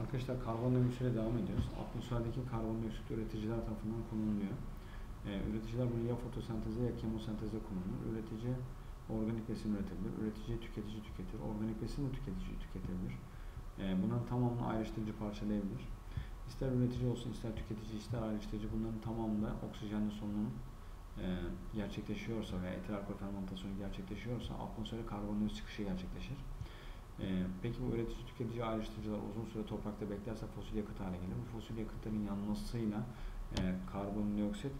Arkadaşlar karbondioksitle devam ediyoruz. Atmosferdeki karbondioksit üreticiler tarafından kullanılıyor. Ee, üreticiler bunu ya fotosentezde ya kemosentezde kullanır. Üretici organik besin üretebilir. Üretici tüketici tüketir. Organik besin de tüketici tüketebilir. Ee, bunların tamamını ayrıştırıcı parçalayabilir. İster üretici olsun, ister tüketici, ister ayrıştırıcı bunların tamamında oksijenli solunum e, gerçekleşiyorsa veya etil alkol fermentasyonu gerçekleşiyorsa atmosfere karbondioksit çıkışı gerçekleşir. Ee, peki bu üretici tüketici ayrıştırıcılar uzun süre toprakta beklerse fosil yakıt hale gelir. Bu fosil yakıtların yanmasıyla e, karbondioksit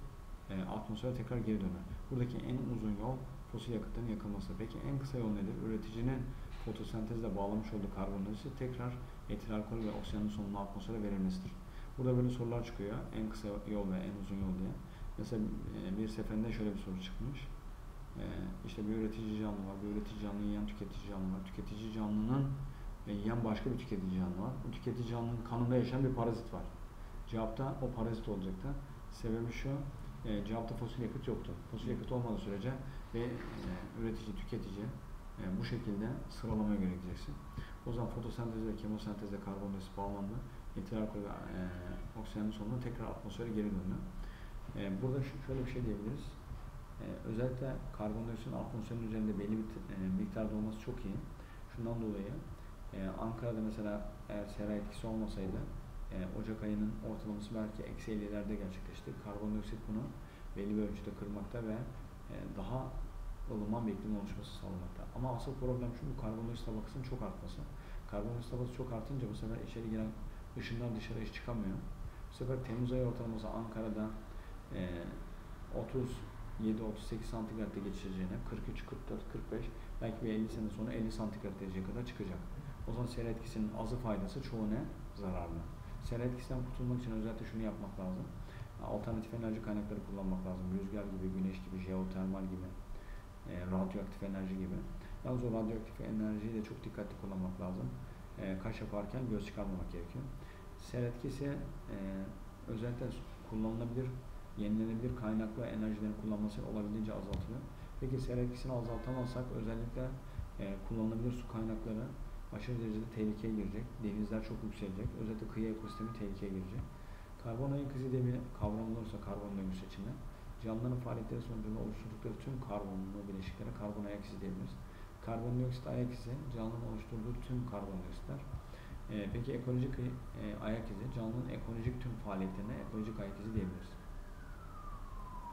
e, atmosfere tekrar geri döner. Buradaki en uzun yol fosil yakıtların yakılması. Peki en kısa yol nedir? Üreticinin fotosentezle bağlamış olduğu karbondioksit tekrar etil alkol ve oksijenin sonuna atmosfere verilmesidir. Burada böyle sorular çıkıyor. En kısa yol ve en uzun yol diye. Mesela e, bir seferinde şöyle bir soru çıkmış. Ee, işte bir üretici canlı var, bir üretici canlı yiyen tüketici canlı var. Tüketici canlının e, yiyen başka bir tüketici canlı var. Bu tüketici canlının kanında yaşayan bir parazit var. Cevapta o parazit olacaktı. Sebebi şu, e, cevapta fosil yakıt yoktu. Fosil yakıt olmadığı sürece ve e, üretici, tüketici e, bu şekilde sıralamaya göre gideceksin. O zaman fotosentezde ve kemosentezde karbondioksit bağlandı. Etil alkol ve e, oksijenin sonunda tekrar atmosfere geri döndü. E, burada şöyle bir şey diyebiliriz. Ee, özellikle karbondioksitin atmosferin üzerinde belli bir e, miktarda olması çok iyi. Şundan dolayı e, Ankara'da mesela eğer sera etkisi olmasaydı e, Ocak ayının ortalaması belki eksi 50'lerde gerçekleşti. Karbondioksit bunu belli bir ölçüde kırmakta ve e, daha ılıman bir iklim oluşması sağlamakta. Ama asıl problem şu bu karbondioksit tabakasının çok artması. Karbondioksit tabakası çok artınca bu sefer içeri giren ışınlar dışarı hiç çıkamıyor. Bu sefer Temmuz ayı ortalaması Ankara'da e, 30 7-38 santigratte geçireceğine 43, 44, 45 belki bir 50 sene sonra 50 santigrat kadar çıkacak. O zaman sera etkisinin azı faydası çoğu ne? Zararlı. Sera etkisinden kurtulmak için özellikle şunu yapmak lazım. Alternatif enerji kaynakları kullanmak lazım. Rüzgar gibi, güneş gibi, jeotermal gibi, e, radyoaktif enerji gibi. Yalnız o radyoaktif enerjiyi de çok dikkatli kullanmak lazım. E, kaş yaparken göz çıkarmamak gerekiyor. Sera etkisi e, özellikle kullanılabilir yenilenebilir kaynaklı enerjilerin kullanması olabildiğince azaltılıyor. Peki sera etkisini azaltamazsak özellikle e, kullanılabilir su kaynakları aşırı derecede tehlikeye girecek. Denizler çok yükselecek. Özellikle kıyı ekosistemi tehlikeye girecek. Karbon ayak izi diye bir kavram olursa karbon döngüsü içinde canlıların faaliyetleri sonucunda oluşturdukları tüm karbonlu bileşiklere karbon ayak izi diyebiliriz. Karbondioksit ayak izi canlının oluşturduğu tüm karbondioksitler. E, peki ekolojik e, ayak izi canlının ekolojik tüm faaliyetlerine ekolojik ayak izi diyebiliriz.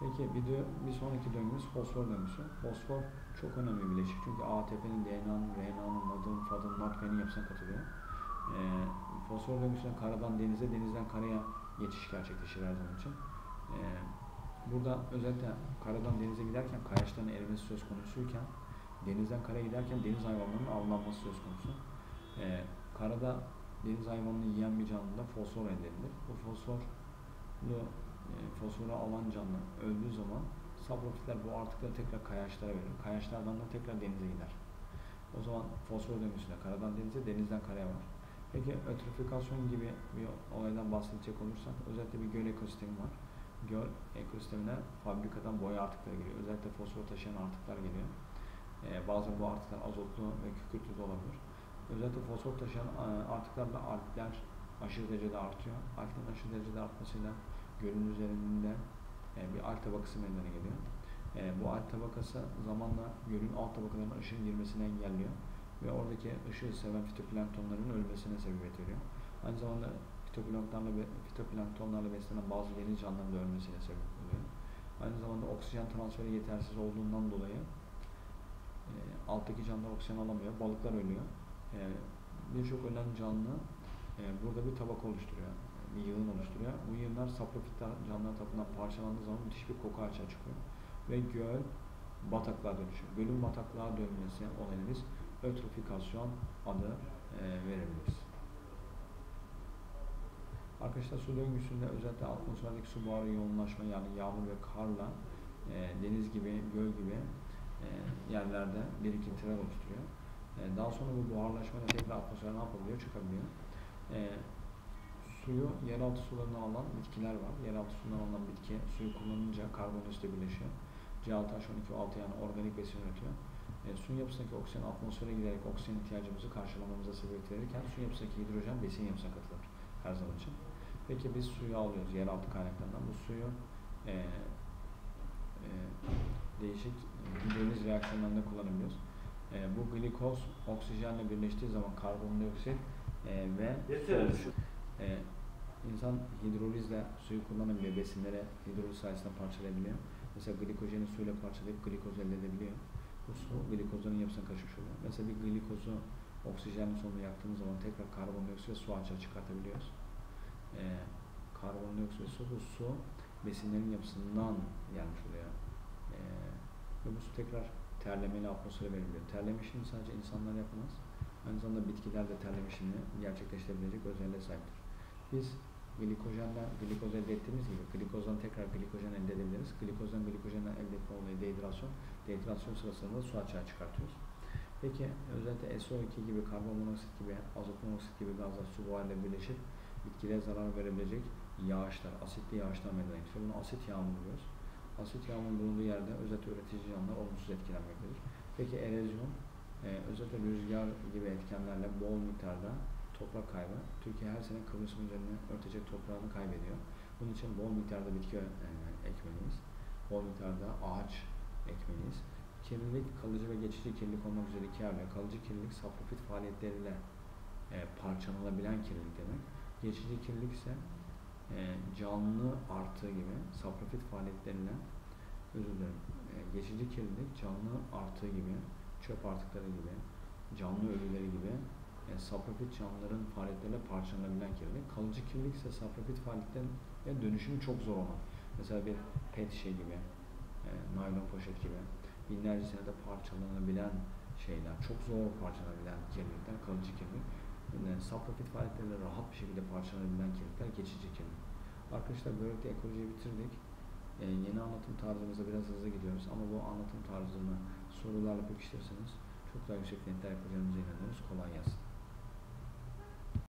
Peki bir, de, bir sonraki döngümüz fosfor döngüsü. Fosfor çok önemli bir bileşik çünkü ATP'nin, DNA'nın, RNA'nın, NAD'ın, FAD'ın, NADP'nin yapısına katılıyor. Ee, fosfor döngüsünden karadan denize, denizden karaya geçiş gerçekleşir her zaman için. Ee, burada özellikle karadan denize giderken kayaçların erimesi söz konusuyken denizden karaya giderken deniz hayvanlarının avlanması söz konusu. Ee, karada deniz hayvanını yiyen bir canlıda fosfor elde edilir. Bu fosforlu fosforu alan canlı öldüğü zaman saprofitler bu artıkları tekrar kayaçlara verir. Kayaçlardan da tekrar denize gider. O zaman fosfor döngüsünde karadan denize, denizden karaya var. Peki ötrifikasyon gibi bir olaydan bahsedecek olursak özellikle bir göl ekosistemi var. Göl ekosistemine fabrikadan boya artıkları geliyor. Özellikle fosfor taşıyan artıklar geliyor. Ee, bazen bu artıklar azotlu ve kükürtlü de olabilir. Özellikle fosfor taşıyan e, artıklarla alpler aşırı derecede artıyor. Alplerin aşırı derecede artmasıyla gölün üzerinde e, bir alt tabakası meydana geliyor. E, bu alt tabakası zamanla gölün alt tabakalarına ışığın girmesini engelliyor ve oradaki ışığı seven fitoplanktonların ölmesine sebebiyet veriyor. Aynı zamanda fitoplanktonlarla, fitoplanktonlarla beslenen bazı deniz canlıların da ölmesine sebep oluyor. Aynı zamanda oksijen transferi yetersiz olduğundan dolayı e, alttaki canlılar oksijen alamıyor, balıklar ölüyor. E, Birçok ölen canlı e, burada bir tabaka oluşturuyor bir yığın oluşturuyor. Bu yığınlar saprofit canlılar tarafından parçalandığı zaman müthiş bir koku açığa çıkıyor. Ve göl bataklığa dönüşüyor. Gölün bataklığa dönmesi olayına biz ötrofikasyon adı e, verebiliriz. Arkadaşlar su döngüsünde özellikle atmosferdeki su buharı yoğunlaşma yani yağmur ve karla e, deniz gibi, göl gibi e, yerlerde birikintiler oluşturuyor. E, daha sonra bu buharlaşmayla tekrar atmosfere ne yapabiliyor? Çıkabiliyor. E, suyu yeraltı sularına alan bitkiler var. Yeraltı sularına alınan bitki suyu kullanınca karbondioksitle birleşiyor. C6H12O6 yani organik besin üretiyor. E, suyun yapısındaki oksijen atmosfere giderek oksijen ihtiyacımızı karşılamamıza sebebiyet verirken suyun yapısındaki hidrojen besin yapısına katılır her zaman için. Peki biz suyu alıyoruz yeraltı kaynaklarından. Bu suyu e, e, değişik hidroliz reaksiyonlarında kullanabiliyoruz. E, bu glikoz oksijenle birleştiği zaman karbondioksit e, ve Yeter. E, insan hidrolizle suyu kullanabiliyor. Besinlere hidroliz sayesinde parçalayabiliyor. Mesela glikojeni suyla parçalayıp glikoz elde edebiliyor. Bu su glikozların yapısına karışmış oluyor. Mesela bir glikozu oksijenli sonunda yaktığımız zaman tekrar karbondioksit ve su açığa çıkartabiliyoruz. E, karbondioksit ve su, bu su besinlerin yapısından gelmiş oluyor. E, ve bu su tekrar terlemeyle atmosfere veriliyor. Terleme işini sadece insanlar yapmaz. Aynı zamanda bitkiler de terleme işini gerçekleştirebilecek özelliğe sahiptir. Biz glikojenden glikoz elde ettiğimiz gibi glikozdan tekrar glikojen elde edebiliriz. Glikozdan glikojenden elde etme olayı dehidrasyon. Dehidrasyon sırasında da su açığa çıkartıyoruz. Peki özellikle SO2 gibi, karbon monoksit gibi, azot monoksit gibi gazlar su buharıyla birleşip bitkilere zarar verebilecek yağışlar, asitli yağışlar meydana getiriyor. Bunu asit yağmuru diyoruz. Asit yağmurun bulunduğu yerde özellikle üretici canlılar olumsuz etkilenmektedir. Peki erozyon, e, özellikle rüzgar gibi etkenlerle bol miktarda toprak kaybı. Türkiye her sene Kıbrıs'ın üzerine örtecek toprağını kaybediyor. Bunun için bol miktarda bitki e, ekmeliyiz. Bol miktarda ağaç ekmeliyiz. Kirlilik, kalıcı ve geçici kirlilik olmak üzere iki yerle. Kalıcı kirlilik saprofit faaliyetleriyle e, parçalanabilen kirlilik demek. Geçici kirlilik ise e, canlı artığı gibi saprofit faaliyetleriyle özür dilerim. E, geçici kirlilik canlı artığı gibi, çöp artıkları gibi, canlı ölüleri gibi e, saprofit canlıların faaliyetleriyle parçalanabilen kirlilik. Kalıcı kirlilik ise saprofit faaliyetlerin ve dönüşümü çok zor olan. Mesela bir pet şişe gibi, e, naylon poşet gibi binlerce senede parçalanabilen şeyler, çok zor parçalanabilen kirlilikler, kalıcı kirlilik. Yani saprofit faaliyetleriyle rahat bir şekilde parçalanabilen kirlilikler geçici kirlilik. Arkadaşlar böylelikle ekolojiyi bitirdik. E, yeni anlatım tarzımıza biraz hızlı gidiyoruz ama bu anlatım tarzını sorularla pekiştirirseniz çok daha yüksek netler yapacağımıza inanıyoruz. Kolay gelsin.